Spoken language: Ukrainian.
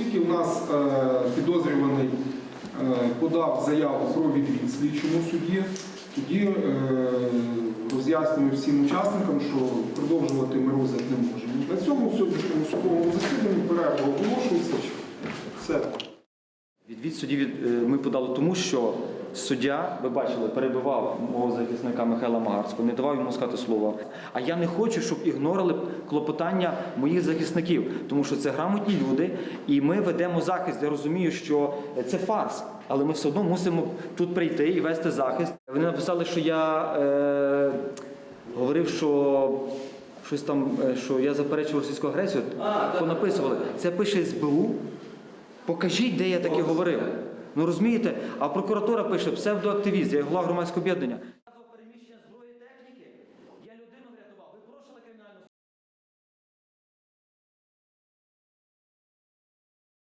Оскільки у нас е, підозрюваний е, подав заяву про відвід слідчому суді, тоді е, роз'яснюємо всім учасникам, що продовжувати ми розгляд не можемо. На цьому сьогоднішньому судовому засіданні перерва оголошується. Все. Відвід судді ми подали тому, що суддя, ви бачили, перебивав мого захисника Михайла Магарського, не давав йому сказати слово. А я не хочу, щоб ігнорили клопотання моїх захисників, тому що це грамотні люди, і ми ведемо захист. Я розумію, що це фарс, але ми все одно мусимо тут прийти і вести захист. Вони написали, що я е, говорив, що. Щось там, е, що я заперечував російську агресію, понаписували. Це пише СБУ, Покажіть, де я таке говорив. Ну розумієте? А прокуратура пише псевдоактивіст, я голова громадського об'єднання.